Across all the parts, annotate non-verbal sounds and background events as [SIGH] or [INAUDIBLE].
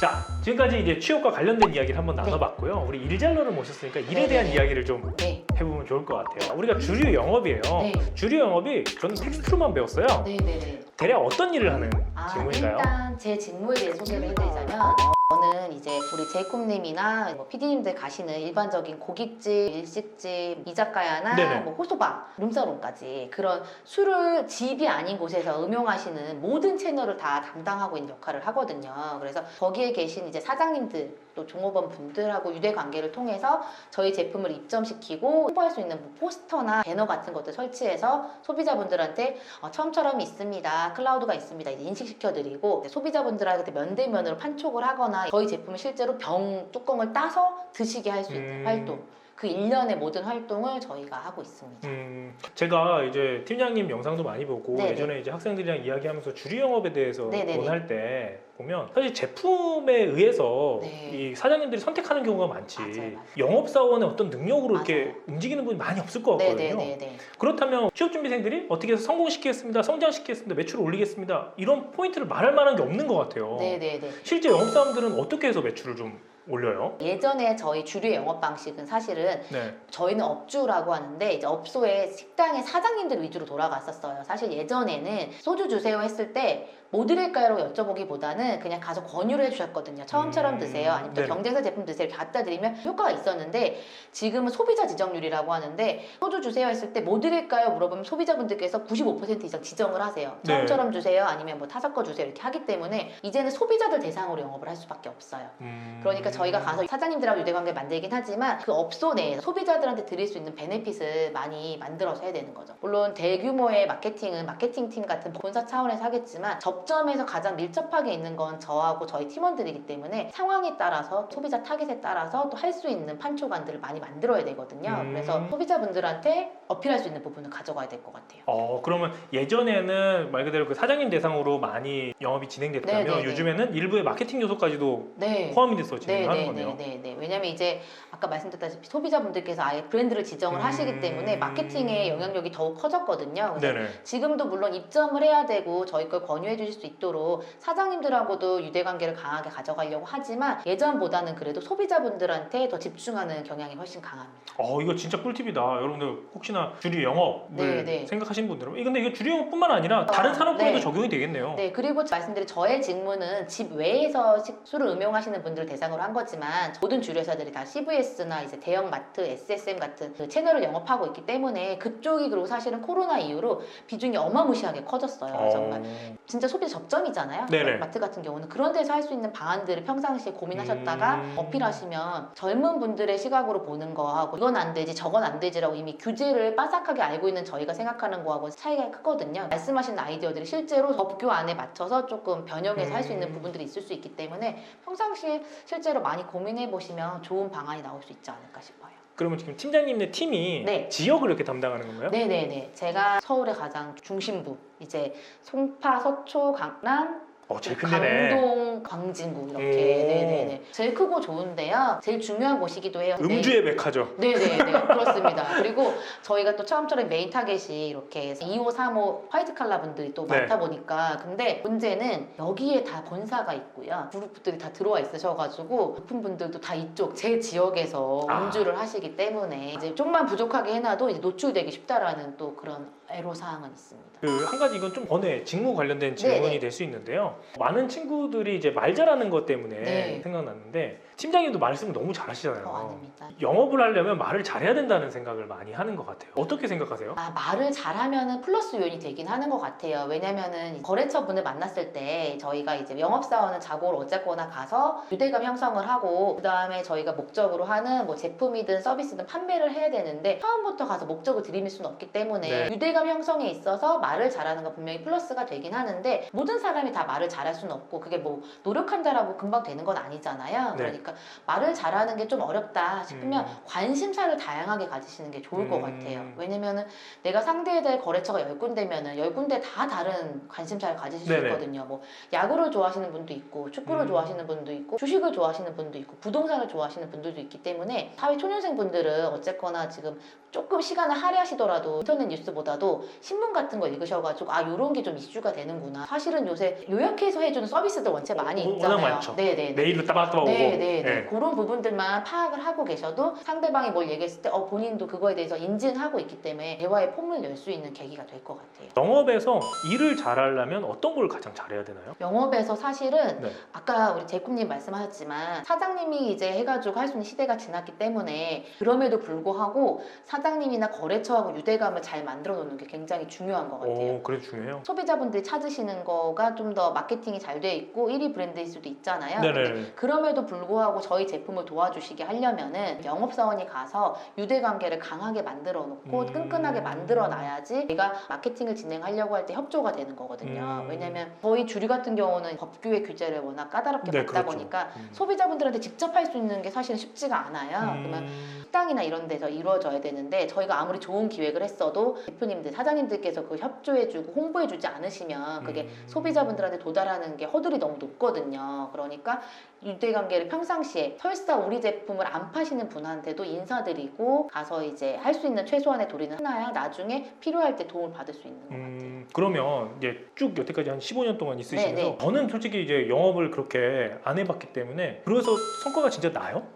자, 지금까지 이제 취업과 관련된 이야기를 한번 네. 나눠봤고요. 우리 일잘러를 모셨으니까 일에 네, 대한 네. 이야기를 좀 네. 해보면 좋을 것 같아요. 우리가 주류 영업이에요. 네. 주류 영업이 저는 텍스트로만 배웠어요. 네네네. 대략 어떤 일을 하는 아, 직무인가요? 일단 제 직무에 대해 소개를 해드리자면 어, 저는 이제 우리 제이콥님이나 뭐 PD님들 가시는 일반적인 고깃집, 일식집, 이자카야나 네네. 뭐 호소바, 룸사롱까지 그런 술을 집이 아닌 곳에서 음용하시는 모든 채널을 다 담당하고 있는 역할을 하거든요. 그래서 거기에 계신 이제 사장님들 또 종업원 분들하고 유대 관계를 통해서 저희 제품을 입점시키고 홍보할 수 있는 뭐 포스터나 배너 같은 것들 설치해서 소비자분들한테 어, 처음처럼 있습니다. 클라우드가 있습니다. 이제 인식시켜드리고 소비자분들한테 면대면으로 판촉을 하거나 저희 제품을 실제로 병 뚜껑을 따서 드시게 할 수 있는 음. 활동. 그 일련의 모든 활동을 저희가 하고 있습니다. 음, 제가 이제 팀장님 영상도 많이 보고 네네. 예전에 이제 학생들이랑 이야기하면서 주류 영업에 대해서 네네네. 논할 때 보면 사실 제품에 의해서 네. 이 사장님들이 선택하는 경우가 많지 맞아요, 맞아요. 영업사원의 어떤 능력으로 이렇게 맞아요. 움직이는 분이 많이 없을 것 같거든요. 네네네네. 그렇다면 취업준비생들이 어떻게 해서 성공시키겠습니다, 성장시키겠습니다, 매출을 올리겠습니다 이런 포인트를 말할 만한 게 없는 것 같아요. 네네네. 실제 영업사원들은 어떻게 해서 매출을 좀 올려요? 예전에 저희 주류 영업 방식은 사실은 네. 저희는 업주라고 하는데 이제 업소의 식당의 사장님들 위주로 돌아갔었어요. 사실 예전에는 소주 주세요 했을 때 뭐 드릴까요로 여쭤보기보다는 그냥 가서 권유를 해주셨거든요. 처음처럼 음, 드세요. 아니면 또 네네. 경쟁사 제품 드세요. 이렇게 갖다 드리면 효과가 있었는데 지금은 소비자 지정률이라고 하는데 소주 주세요 했을 때 뭐 드릴까요 물어보면 소비자분들께서 95% 이상 지정을 하세요. 네. 처음처럼 주세요. 아니면 뭐 타석 거 주세요. 이렇게 하기 때문에 이제는 소비자들 대상으로 영업을 할 수밖에 없어요. 음. 그러니까 저희가 가서 사장님들하고 유대관계 만들긴 하지만 그 업소 내에서 소비자들한테 드릴 수 있는 베네핏을 많이 만들어서 해야 되는 거죠. 물론 대규모의 마케팅은 마케팅 팀 같은 본사 차원에서 하겠지만 접점에서 가장 밀접하게 있는 건 저하고 저희 팀원들이기 때문에 상황에 따라서 소비자 타겟에 따라서 또 할 수 있는 판초관들을 많이 만들어야 되거든요. 음. 그래서 소비자분들한테 어필할 수 있는 부분을 가져가야 될 것 같아요. 어 그러면 예전에는 말 그대로 그 사장님 대상으로 많이 영업이 진행됐다면 네네네. 요즘에는 일부의 마케팅 요소까지도 네. 포함이 돼서 진행하는 거네요. 네네네네. 왜냐면 이제 아까 말씀드렸다시피 소비자분들께서 아예 브랜드를 지정을 음. 하시기 때문에 마케팅의 영향력이 더욱 커졌거든요. 지금도 물론 입점을 해야 되고 저희 걸 권유해 주실 수 있도록 사장님들하고도 유대 관계를 강하게 가져가려고 하지만 예전보다는 그래도 소비자분들한테 더 집중하는 경향이 훨씬 강합니다. 어 이거 진짜 꿀팁이다. 여러분들 혹시나 주류 영업을 네 네. 생각하시는 분들은 이 근데 이게 주류 영업뿐만 아니라 다른 어, 산업군에도 네. 적용이 되겠네요. 네, 그리고 말씀드린 저의 직무는 집 외에서 식- 술을 음용하시는 분들을 대상으로 한 거지만 모든 주류 회사들이 다 CVS나 이제 대형 마트, SSM 같은 그 채널을 영업하고 있기 때문에 그쪽이 그리고 사실은 코로나 이후로 비중이 어마무시하게 커졌어요. 어, 정말 진짜 소비자 접점이잖아요. 네네. 마트 같은 경우는 그런 데서 할 수 있는 방안들을 평상시에 고민하셨다가 음. 어필하시면 젊은 분들의 시각으로 보는 거하고 이건 안 되지 저건 안 되지라고 이미 규제를 빠삭하게 알고 있는 저희가 생각하는 거하고 차이가 크거든요. 말씀하신 아이디어들이 실제로 법규 안에 맞춰서 조금 변형해서 할 수 있는 음. 부분들이 있을 수 있기 때문에 평상시에 실제로 많이 고민해 보시면 좋은 방안이 나올 수 있지 않을까 싶어요. 그러면 지금 팀장님네 팀이 네. 지역을 이렇게 담당하는 건가요? 네네네. 제가 서울의 가장 중심부 이제 송파, 서초, 강남, 어 제일 큰 데네. 강동, 광진구 이렇게 오. 네네네 제일 크고 좋은데요 제일 중요한 곳이기도 해요 음주의 백화죠. 네. 네네네 [LAUGHS] 그렇습니다 그리고 저희가 또 처음처럼 메인 타겟이 이렇게 2호 3호 화이트 칼라 분들이 또 네. 많다 보니까 근데 문제는 여기에 다 본사가 있고요 그룹들이 다 들어와 있으셔가지고 높은 분들도 다 이쪽 제 지역에서 아. 음주를 하시기 때문에 이제 좀만 부족하게 해놔도 이제 노출되기 쉽다라는 또 그런 애로사항은 있습니다 그 한 가지 이건 좀 번외 직무 관련된 질문이 네 네. 될 수 있는데요. 많은 친구들이 이제 말 잘하는 것 때문에 네. 생각났는데 팀장님도 말씀을 너무 잘하시잖아요. 어, 아닙니다 영업을 하려면 말을 잘해야 된다는 생각을 많이 하는 것 같아요. 어떻게 생각하세요? 아, 말을 잘하면은 플러스 요인이 되긴 하는 것 같아요. 왜냐면은 거래처 분을 만났을 때 저희가 이제 영업사원은 자고를 어쨌거나 가서 유대감 형성을 하고 그 다음에 저희가 목적으로 하는 뭐 제품이든 서비스든 판매를 해야 되는데 처음부터 가서 목적을 들이밀 수는 없기 때문에 네. 유대감 형성에 있어서 말을 잘하는 건 분명히 플러스가 되긴 하는데 모든 사람이 다 말을 잘할 수는 없고 그게 뭐 노력한다라고 금방 되는 건 아니잖아요. 네. 그러니까 말을 잘하는 게 좀 어렵다 싶으면 음. 관심사를 다양하게 가지시는 게 좋을 것 음. 같아요. 왜냐면은 내가 상대에 대해 거래처가 열 군데면은 열 군데 다 다른 관심사를 가지실 수 네네. 있거든요. 뭐 야구를 좋아하시는 분도 있고 축구를 음. 좋아하시는 분도 있고 주식을 좋아하시는 분도 있고 부동산을 좋아하시는 분들도 있기 때문에 사회 초년생 분들은 어쨌거나 지금 조금 시간을 할애하시더라도 인터넷 뉴스보다도 신문 같은 거 읽으셔가지고 아 이런 게 좀 이슈가 되는구나. 사실은 요새 요약 해서 해주는 서비스들 원체 많이 어, 워낙 있잖아요. 많죠. 네네. 메일로 따박따박 오고. 네, 네, 네. 예. 그런 부분들만 파악을 하고 계셔도 상대방이 뭘 얘기했을 때 어, 본인도 그거에 대해서 인지는 하고 있기 때문에 대화의 폭을 열 수 있는 계기가 될 것 같아요. 영업에서 일을 잘하려면 어떤 걸 가장 잘해야 되나요? 영업에서 사실은 네. 아까 우리 제꿈님 말씀하셨지만 사장님이 이제 해가지고 할 수 있는 시대가 지났기 때문에 그럼에도 불구하고 사장님이나 거래처하고 유대감을 잘 만들어 놓는 게 굉장히 중요한 것 같아요. 오, 그래 중요해요. 소비자분들이 찾으시는 거가 좀더 마케팅이 잘 돼 있고 1위 브랜드일 수도 있잖아요. 네네. 그럼에도 불구하고 저희 제품을 도와주시게 하려면은 영업사원이 가서 유대관계를 강하게 만들어 놓고 음. 끈끈하게 만들어 놔야지 내가 마케팅을 진행하려고 할 때 협조가 되는 거거든요. 음. 왜냐면 저희 주류 같은 경우는 법규의 규제를 워낙 까다롭게 네, 받다 그렇죠. 보니까 음. 소비자분들한테 직접 할 수 있는 게 사실은 쉽지가 않아요. 그러면 음. 식당이나 이런 데서 이루어져야 되는데 저희가 아무리 좋은 기획을 했어도 대표님들, 사장님들께서 그 협조해주고 홍보해주지 않으시면 그게 음. 소비자분들한테 도 달하는 게 허들이 너무 높거든요. 그러니까 유대관계를 평상시에 설사 우리 제품을 안 파시는 분한테도 인사드리고 가서 이제 할 수 있는 최소한의 도리는 하나야 나중에 필요할 때 도움을 받을 수 있는 것 같아요. 음, 그러면 이제 쭉 여태까지 한 15년 동안 있으시면서 네, 네. 저는 솔직히 이제 영업을 그렇게 안 해봤기 때문에 그래서 성과가 진짜 나요?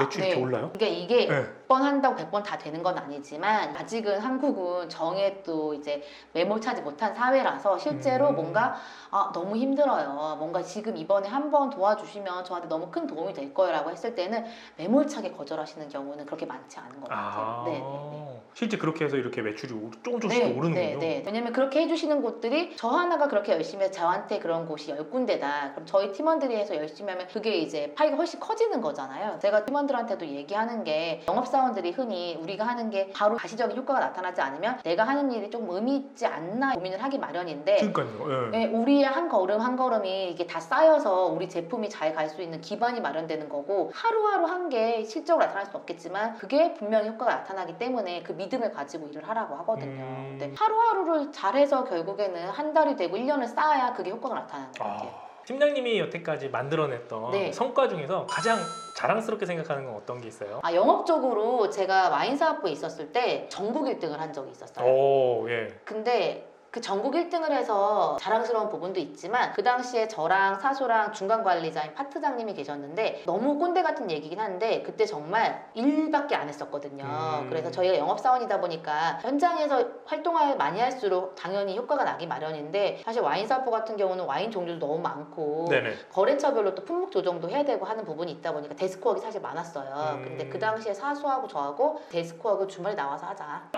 매출이 아, 이렇게 네. 올라요? 그러니까 이게 네. 100번 한다고 100번 다 되는 건 아니지만 아직은 한국은 정에 또 이제 매몰차지 못한 사회라서 실제로 음. 뭔가 아, 너무 힘들어요. 뭔가 지금 이번에 한 번 도와주시면 저한테 너무 큰 도움이 될 거예요라고 했을 때는 매몰차게 거절하시는 경우는 그렇게 많지 않은 것 같아요. 아, 네, 네, 네. 실제 그렇게 해서 이렇게 매출이 조금 조금씩 오르는군요. 네, 네. 왜냐면 그렇게 해주시는 곳들이 저 하나가 그렇게 열심히 해서 저한테 그런 곳이 열 군데다. 그럼 저희 팀원들이 해서 열심히 하면 그게 이제 파이가 훨씬 커지는 거잖아요. 제가 팀원들한테도 얘기하는 게 영업사 원들이 흔히 우리가 하는 게 바로 가시적인 효과가 나타나지 않으면 내가 하는 일이 조금 의미 있지 않나 고민을 하기 마련인데 그러니까요. 예. 네, 우리의 한 걸음 한 걸음이 이게 다 쌓여서 우리 제품이 잘 갈 수 있는 기반이 마련되는 거고 하루하루 한 게 실적으로 나타날 수는 없겠지만 그게 분명히 효과가 나타나기 때문에 그 믿음을 가지고 일을 하라고 하거든요. 음. 근데 하루하루를 잘해서 결국에는 한 달이 되고 1년을 쌓아야 그게 효과가 나타나는 것 같아요. 아, 팀장님이 여태까지 만들어냈던 네. 성과 중에서 가장 자랑스럽게 생각하는 건 어떤 게 있어요? 아, 영업적으로 제가 와인 사업부에 있었을 때 전국 1등을 한 적이 있었어요. 오, 예. 근데 그 전국 1등을 해서 자랑스러운 부분도 있지만 그 당시에 저랑 사수랑 중간 관리자인 파트장님이 계셨는데 너무 꼰대 같은 얘기긴 한데 그때 정말 일밖에 안 했었거든요. 음. 그래서 저희가 영업사원이다 보니까 현장에서 활동을 많이 할수록 당연히 효과가 나기 마련인데 사실 와인 사업부 같은 경우는 와인 종류도 너무 많고 네네. 거래처별로 또 품목 조정도 해야 되고 하는 부분이 있다 보니까 데스크웍이 사실 많았어요. 음. 근데 그 당시에 사수하고 저하고 데스크웍을 주말에 나와서 하자.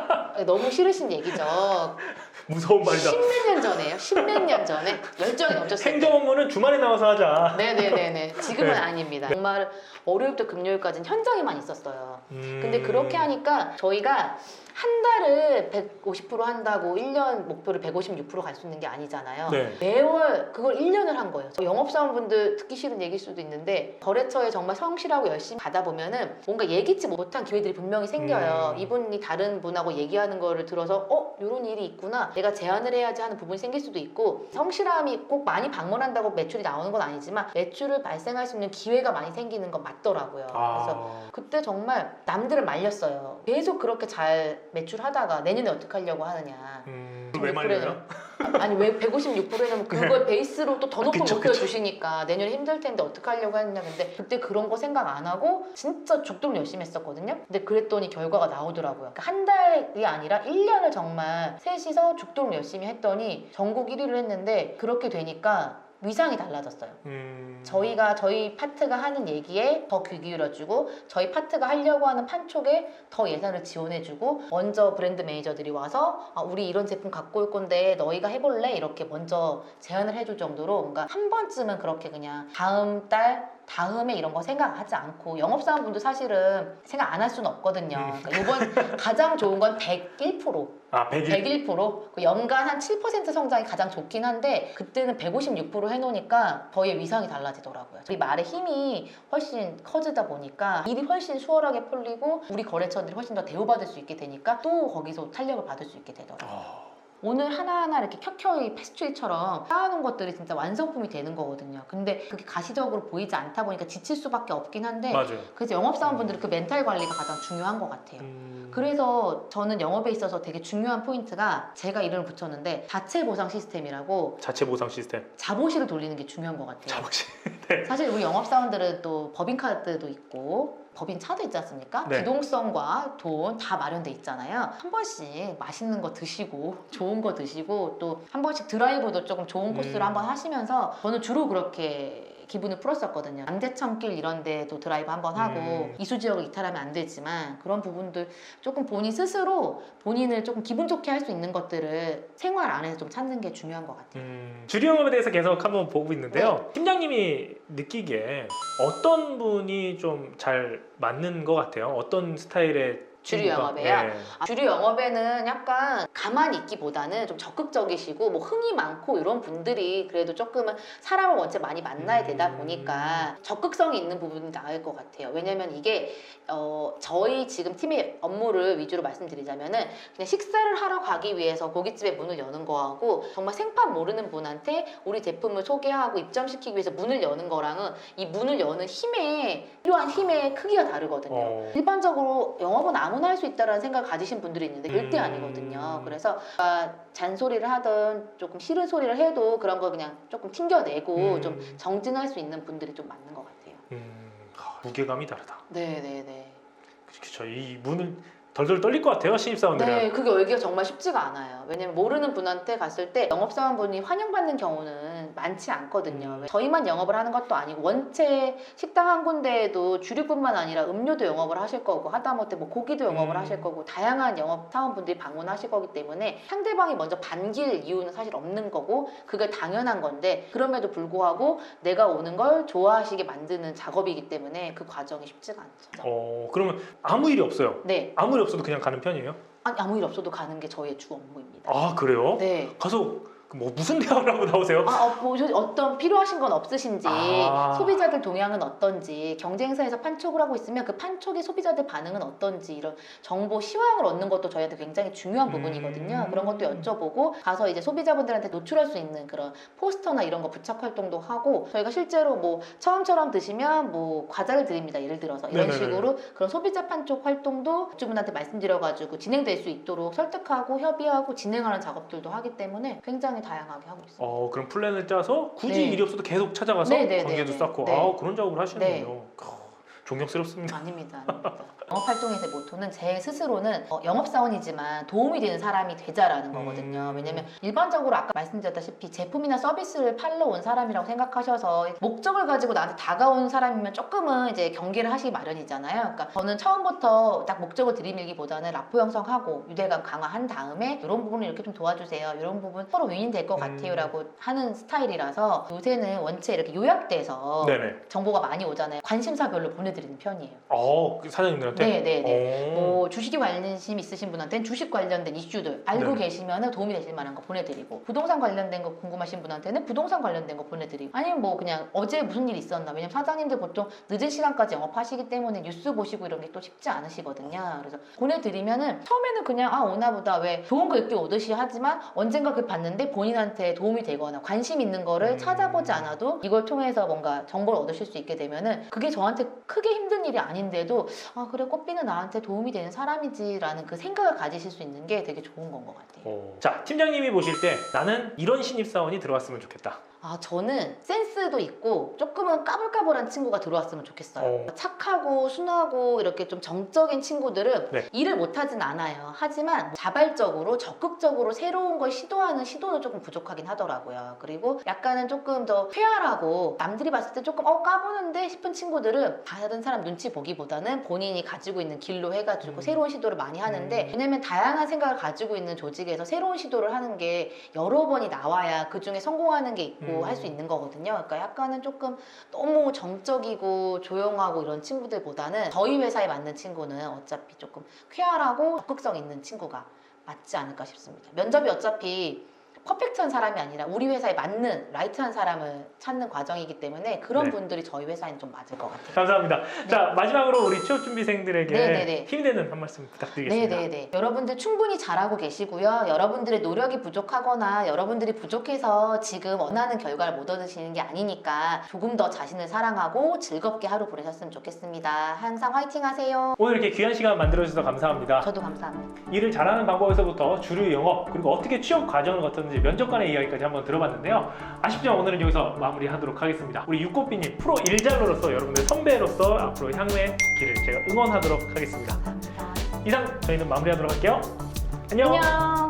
너무 싫으신 얘기죠. [LAUGHS] 무서 운 말이다. 십몇 년 전에요. 십몇 년 전에 열정이 넘쳤을 때. 행정 업무는 주말에 나와서 하자. 네네네네. [LAUGHS] 지금은 네. 아닙니다. 정말 월요일부터 금요일까지는 현장에만 있었어요. 음. 근데 그렇게 하니까 저희가 한 달을 150% 한다고 1년 목표를 156%갈 수 있는 게 아니잖아요. 네. 매월 그걸 1년을 한 거예요. 저 영업사원분들 듣기 싫은 얘기일 수도 있는데 거래처에 정말 성실하고 열심히 가다 보면 은 뭔가 예기치 못한 기회들이 분명히 생겨요. 음. 이분이 다른 분하고 얘기하는 거를 들어서 어? 이런 일이 있구나. 내가 제안을 해야지 하는 부분이 생길 수도 있고 성실함이 꼭 많이 방문한다고 매출이 나오는 건 아니지만 매출을 발생할 수 있는 기회가 많이 생기는 건 맞더라고요. 그래서 아, 그때 정말 남들을 말렸어요. 계속 그렇게 잘 매출하다가 내년에 어떻게 하려고 하느냐. 음, 왜 말려요? 아니 왜 156%냐면 그걸 베이스로 또 더 높은 그쵸, 목표 그쵸. 주시니까 내년에 힘들 텐데 어떻게 하려고 했냐 근데 그때 그런 거 생각 안 하고 진짜 죽도록 열심히 했었거든요 근데 그랬더니 결과가 나오더라고요 그러니까 한 달이 아니라 1년을 정말 셋이서 죽도록 열심히 했더니 전국 1위를 했는데 그렇게 되니까 위상이 달라졌어요. 음, 저희가 저희 파트가 하는 얘기에 더 귀 기울여주고 저희 파트가 하려고 하는 판촉에 더 예산을 지원해주고 먼저 브랜드 매니저들이 와서 아, 우리 이런 제품 갖고 올 건데 너희가 해볼래? 이렇게 먼저 제안을 해줄 정도로 뭔가 한 번쯤은 그렇게 그냥 다음 달 다음에 이런 거 생각하지 않고 영업사원분도 사실은 생각 안 할 수는 없거든요. 그러니까 이번 가장 좋은 건 101%. 아 100일 101%. 그 연간 한 7% 성장이 가장 좋긴 한데 그때는 156% 해놓으니까 저희의 위상이 달라지더라고요. 우리 말의 힘이 훨씬 커지다 보니까 일이 훨씬 수월하게 풀리고 우리 거래처들이 훨씬 더 대우받을 수 있게 되니까 또 거기서 탄력을 받을 수 있게 되더라고요. 아, 오늘 하나하나 이렇게 켜켜이 패스트리처럼 쌓아놓은 것들이 진짜 완성품이 되는 거거든요. 근데 그게 가시적으로 보이지 않다 보니까 지칠 수밖에 없긴 한데 맞아요. 그래서 영업사원분들은 그 멘탈 관리가 가장 중요한 것 같아요. 음, 그래서 저는 영업에 있어서 되게 중요한 포인트가 제가 이름을 붙였는데 자체 보상 시스템이라고 자체 보상 시스템. 자보시를 돌리는 게 중요한 것 같아요. 자혹시 [LAUGHS] 사실 우리 영업사원들은 또 법인카드도 있고 법인 차도 있지 않습니까? 네. 기동성과 돈 다 마련돼 있잖아요. 한 번씩 맛있는 거 드시고 좋은 거 드시고 또 한 번씩 드라이브도 조금 좋은 코스를 음. 한번 하시면서 저는 주로 그렇게 기분을 풀었었거든요. 남대천길 이런 데도 드라이브 한번 하고 음. 이수 지역을 이탈하면 안 되지만 그런 부분들 조금 본인 스스로 본인을 조금 기분 좋게 할 수 있는 것들을 생활 안에서 좀 찾는 게 중요한 것 같아요. 음, 주류 영업에 대해서 계속 한번 보고 있는데요. 네. 팀장님이 느끼기에 어떤 분이 좀 잘 맞는 것 같아요? 어떤 스타일의 주류? 영업에요? 네. 아, 주류 영업에는 약간 가만히 있기보다는 좀 적극적이시고 뭐 흥이 많고 이런 분들이 그래도 조금은 사람을 원체 많이 만나야 되다 음. 보니까 적극성이 있는 부분이 나을 것 같아요. 왜냐면 이게 어, 저희 지금 팀의 업무를 위주로 말씀드리자면은 그냥 식사를 하러 가기 위해서 고깃집에 문을 여는 거하고 정말 생판 모르는 분한테 우리 제품을 소개하고 입점시키기 위해서 문을 여는 거랑은 이 문을 여는 힘에 필요한 힘의 크기가 다르거든요. 어. 일반적으로 영업은 아무나 할 수 있다라는 생각을 가지신 분들이 있는데 절대 음. 아니거든요. 그래서 아, 잔소리를 하든 조금 싫은 소리를 해도 그런 거 그냥 조금 튕겨내고 음. 좀 정진할 수 있는 분들이 좀 맞는 것 같아요. 음, 아, 무게감이 다르다. 네네네. 그렇죠. 이 문을 덜덜 떨릴 것 같아요 신입사원들은. 네, 그게 열기가 정말 쉽지가 않아요. 왜냐면 모르는 분한테 갔을 때 영업사원분이 환영받는 경우는 많지 않거든요. 음. 저희만 영업을 하는 것도 아니고 원체 식당 한 군데에도 주류뿐만 아니라 음료도 영업을 하실 거고 하다못해 뭐 고기도 영업을 음. 하실 거고 다양한 영업 사원분들이 방문하실 거기 때문에 상대방이 먼저 반길 이유는 사실 없는 거고 그게 당연한 건데 그럼에도 불구하고 내가 오는 걸 좋아하시게 만드는 작업이기 때문에 그 과정이 쉽지가 않죠. 어 그러면 아무 일이 없어요. 네, 아무 일 없어도 그냥 가는 편이에요? 아니, 아무 일 없어도 가는 게 저희의 주 업무입니다. 아 그래요? 네. 가서 뭐 무슨 대화를 하고 나오세요? 아, 어, 뭐, 저- 어떤 필요하신 건 없으신지, 아. 소비자들 동향은 어떤지, 경쟁사에서 판촉을 하고 있으면 그 판촉의 소비자들 반응은 어떤지, 이런 정보 시황을 얻는 것도 저희한테 굉장히 중요한 음. 부분이거든요. 그런 것도 여쭤보고, 가서 이제 소비자분들한테 노출할 수 있는 그런 포스터나 이런 거 부착 활동도 하고, 저희가 실제로 뭐, 처음처럼 드시면 뭐, 과자를 드립니다. 예를 들어서. 이런 네네네. 식으로 그런 소비자 판촉 활동도 주분한테 말씀드려가지고 진행될 수 있도록 설득하고 협의하고 진행하는 작업들도 하기 때문에 굉장히 다양하게 하고 있습니다. 어 그럼 플랜을 짜서 굳이 네. 일이 없어도 계속 찾아가서 네, 네, 관계도 네, 쌓고 네. 아 그런 작업을 하시는군요. 어, 존경스럽습니다. 아닙니다. 아닙니다. 영업 활동에서의 모토는 제 스스로는 어, 영업사원이지만 도움이 되는 사람이 되자라는 거거든요. 음. 왜냐면 일반적으로 아까 말씀드렸다시피 제품이나 서비스를 팔러 온 사람이라고 생각하셔서 목적을 가지고 나한테 다가온 사람이면 조금은 이제 경계를 하시기 마련이잖아요. 그러니까 저는 처음부터 딱 목적을 들이밀기보다는 라포 형성하고 유대감 강화한 다음에 이런 부분을 이렇게 좀 도와주세요. 이런 부분 서로 윈이 될것 음. 같아요라고 하는 스타일이라서 요새는 원체 이렇게 요약돼서 네네. 정보가 많이 오잖아요. 관심사별로 보내드리는 편이에요. 어, 그 사장님들한테? 네, 네, 네. 어. 뭐 주식에 관심 있으신 분한테는 주식 관련된 이슈들 알고 네네. 계시면 도움이 되실 만한 거 보내드리고 부동산 관련된 거 궁금하신 분한테는 부동산 관련된 거 보내드리고 아니면 뭐 그냥 어제 무슨 일이 있었나 왜냐면 사장님들 보통 늦은 시간까지 영업하시기 때문에 뉴스 보시고 이런 게 또 쉽지 않으시거든요 그래서 보내드리면은 처음에는 그냥 아 오나 보다 왜 좋은 거 읽기 오듯이 하지만 언젠가 그 봤는데 본인한테 도움이 되거나 관심 있는 거를 음. 찾아보지 않아도 이걸 통해서 뭔가 정보를 얻으실 수 있게 되면은 그게 저한테 크게 힘든 일이 아닌데도 아 그래 꽃비는 나한테 도움이 되는 사람이지라는 그 생각을 가지실 수 있는 게 되게 좋은 건 것 같아요. 어. 자, 팀장님이 보실 때 나는 이런 신입사원이 들어왔으면 좋겠다. 아 저는 센스도 있고 조금은 까불까불한 친구가 들어왔으면 좋겠어요. 어. 착하고 순하고 이렇게 좀 정적인 친구들은 네. 일을 못하진 않아요. 하지만 자발적으로 적극적으로 새로운 걸 시도하는 시도는 조금 부족하긴 하더라고요. 그리고 약간은 조금 더 쾌활하고 남들이 봤을 때 조금 어 까부는데 싶은 친구들은 다 다른 사람 눈치 보기보다는 본인이 가 지고 있는 길로 해가지고 음. 새로운 시도를 많이 하는데 음. 왜냐면 다양한 생각을 가지고 있는 조직에서 새로운 시도를 하는 게 여러 번이 나와야 그 중에 성공하는 게 있고 음. 할수 있는 거거든요. 그러니까 약간은 조금 너무 정적이고 조용하고 이런 친구들보다는 저희 회사에 맞는 친구는 어차피 조금 쾌활하고 적극성 있는 친구가 맞지 않을까 싶습니다. 면접이 어차피 퍼펙트한 사람이 아니라 우리 회사에 맞는 라이트한 사람을 찾는 과정이기 때문에 그런 네. 분들이 저희 회사에는 좀 맞을 것 같아요. 감사합니다. 자 마지막으로 우리 취업 준비생들에게 네, 네, 네. 힘내는 한 말씀 부탁드리겠습니다. 네네네. 여러분들 충분히 잘하고 계시고요. 여러분들의 노력이 부족하거나 여러분들이 부족해서 지금 원하는 결과를 못 얻으시는 게 아니니까 조금 더 자신을 사랑하고 즐겁게 하루 보내셨으면 좋겠습니다. 항상 화이팅 하세요. 오늘 이렇게 귀한 시간 만들어 주셔서 감사합니다. 저도 감사합니다. 일을 잘하는 방법에서부터 주류 영어 그리고 어떻게 취업 과정을 거쳤는 지 면접관의 이야기까지 한번 들어봤는데요. 아쉽지만 오늘은 여기서 마무리하도록 하겠습니다. 우리 육고비님 프로 일장으로서 여러분들 선배로서 앞으로 향후의 길을 제가 응원하도록 하겠습니다. 이상 저희는 마무리하도록 할게요. 안녕. 안녕.